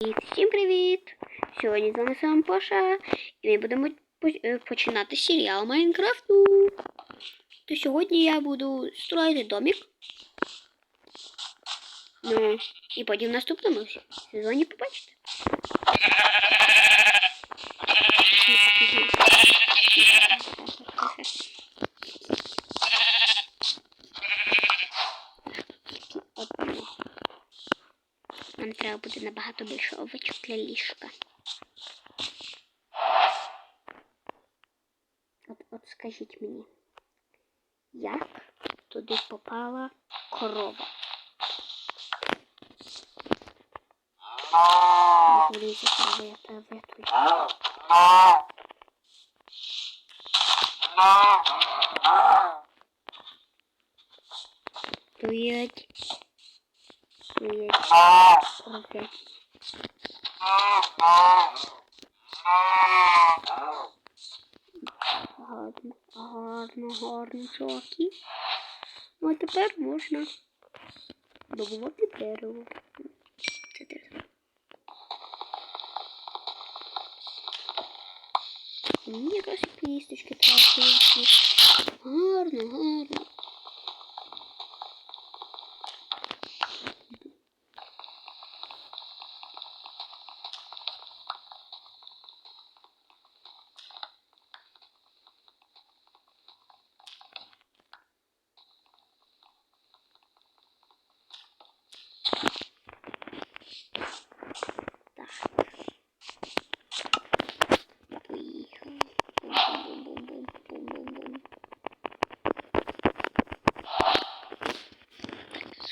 Всім привіт! Сьогодні з вами сам Паша, і ми будемо по- е, починати серіал Майнкрафту. То сьогодні я буду строїти домик. Ну, і потім в наступному сезоні побачите. треба буде набагато більше овочів для ліжка. От, от скажіть мені, як туди попала корова? Не говорите, корова, я тебе витру. Стоять. Стоять. Стоять. Гарно, гарно, гарно, чуваки. Ну, а тепер можна добувати дерево. Це дерево. Мені якраз і кісточки трапилися. Гарно, гарно.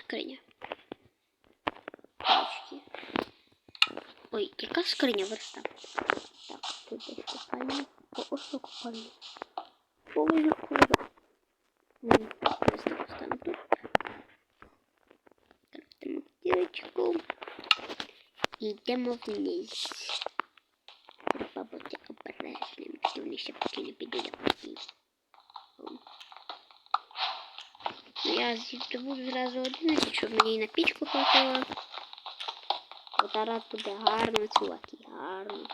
скриня. Палички. Ой, яка скриня верста? Так, тут десь копальня. О, ось що копальня. Повинна курва. М, Так, верста поставимо тут. Крафтимо дірочку. І йдемо вниз. Треба бути обережним, тоді вони ще поки не підуть Я звідти зразу 11, щоб мені на пічку хватило. Бо зараз буде гарно, чуваки, гарно.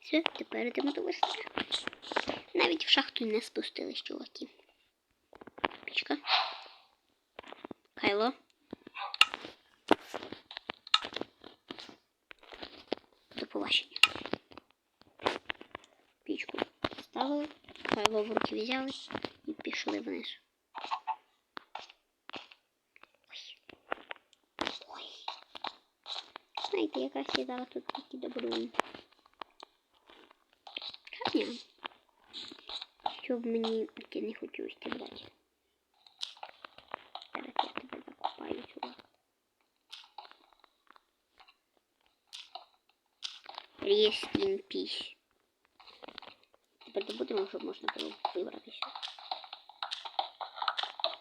Все, тепер йдемо до весни. Навіть в шахту не спустились, чуваки. Пічка. Кайло. ставили, кайло в руки взяли і пішли вниз. Ой. Ой. Знаєте, якраз я зараз тут такі добру. Камня. Щоб мені таке не хотілося брати. Зараз я тебе закопаю, чувак. Rest in peace. Тепер добудемо, щоб можна було вибратися.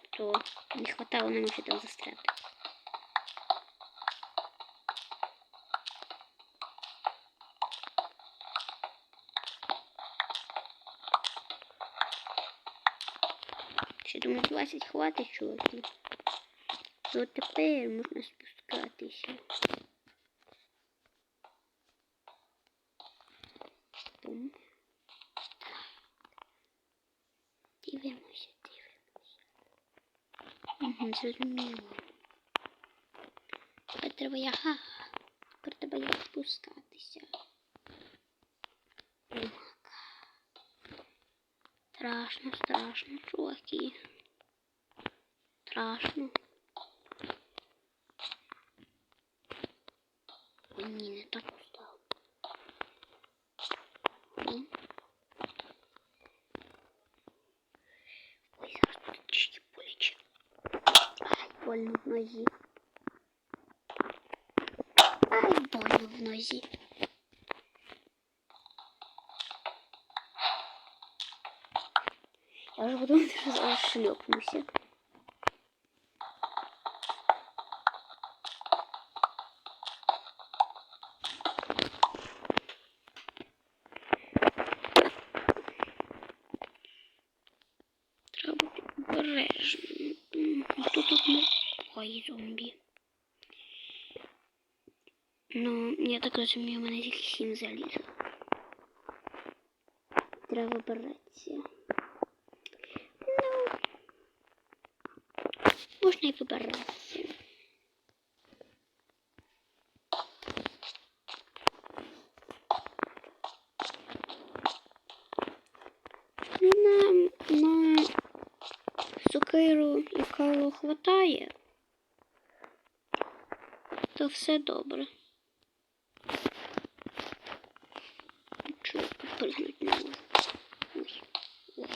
То не хватало нам ще там застряти. Ще думаю, 20 хватить, чуваки. То тепер можна спускатися. Бум. Угу, зрозуміло. Тепер треба я. Ага. Тепер треба я спускатися. Страшно, страшно, чуваки. Страшно. Ні, не так больно в нозі. Ай, больно в нозі. Я вже потім шлепнуся. Треба обережно Ой, зомбі. Ну, я так розумію, у мене тільки сім заліза. Треба вибиратися. Ну, можна і вибиратися. все добре. Нічого признати не можу. Ой, ой.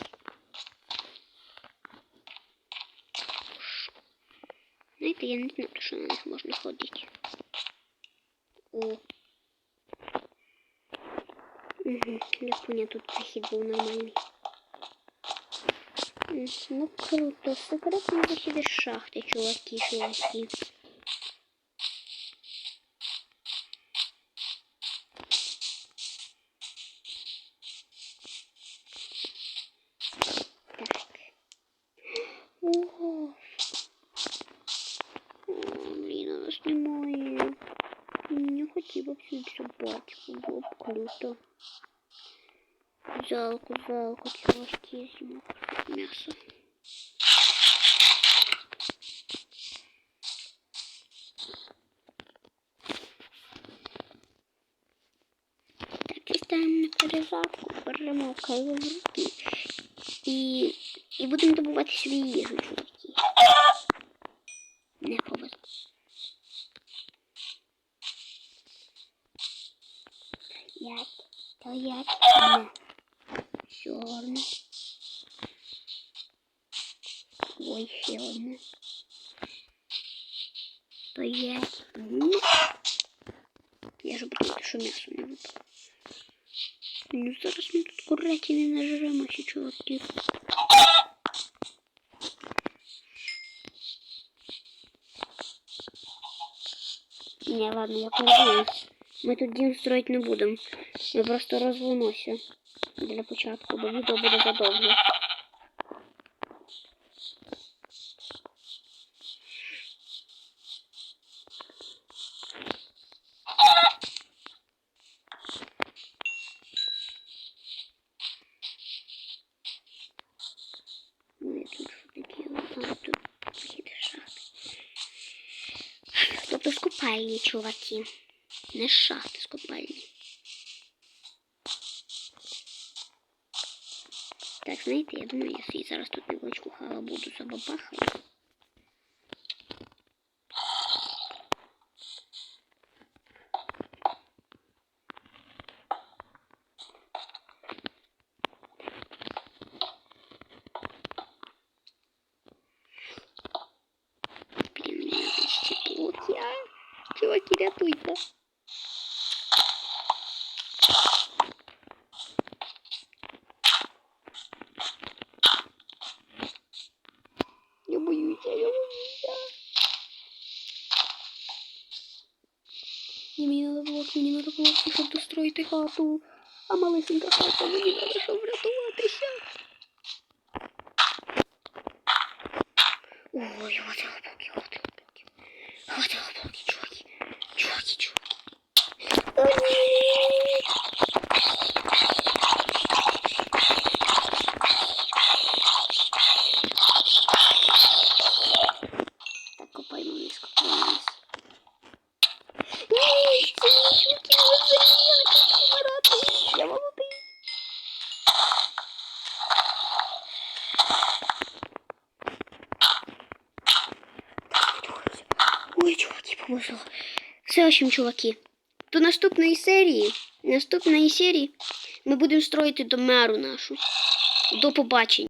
Знаєте, я не знаю, що на них можна ходити. О. Угу, я понял, тут прохід був нормальний. М, Ну круто, секретно вихід із шахти, чуваки, чуваки. Не хотіла б сюди собачку, було б круто. Жалко, жалко, чувачки, зиму мясо. Так, і ставимо на перезарку, беремо кайло в руки і, і будемо добувати собі їжу, чуваки. Не повезло. Стоять, стоять, не. Чорне. Ой, ще одне. Стоять. Я ж буду, що м'ясо не випало. Ну зараз ми тут курятини нажремося, чуваки. Не, ладно, я подумаюсь. Ми тут дім строїти не будемо. Ми просто розвимося для початку, бо відео буде задовго. Ну, я тут що таке? А, тут похід шахти. Тобто з купальні, чуваки. Не з шахти, з купальні. Так, знаєте, я думаю, я собі зараз тут невеличку халабуду забабахаю. Блін, мені надо ще блоки, а? Чуваки, рятуйте. Не, мені надо блок, мені надо блок, щоб достроїти хату. А малесенька хата, мені надо, щоб врятуватися. Ой, вот его блоки, вот его блоки. Вот его блоки, чуваки. Чуваки, чуваки. О, нет. чуваки, повезло. Все, в общем, чуваки. До наступної серії, наступної серії ми будемо строїти домеру нашу. До побачення.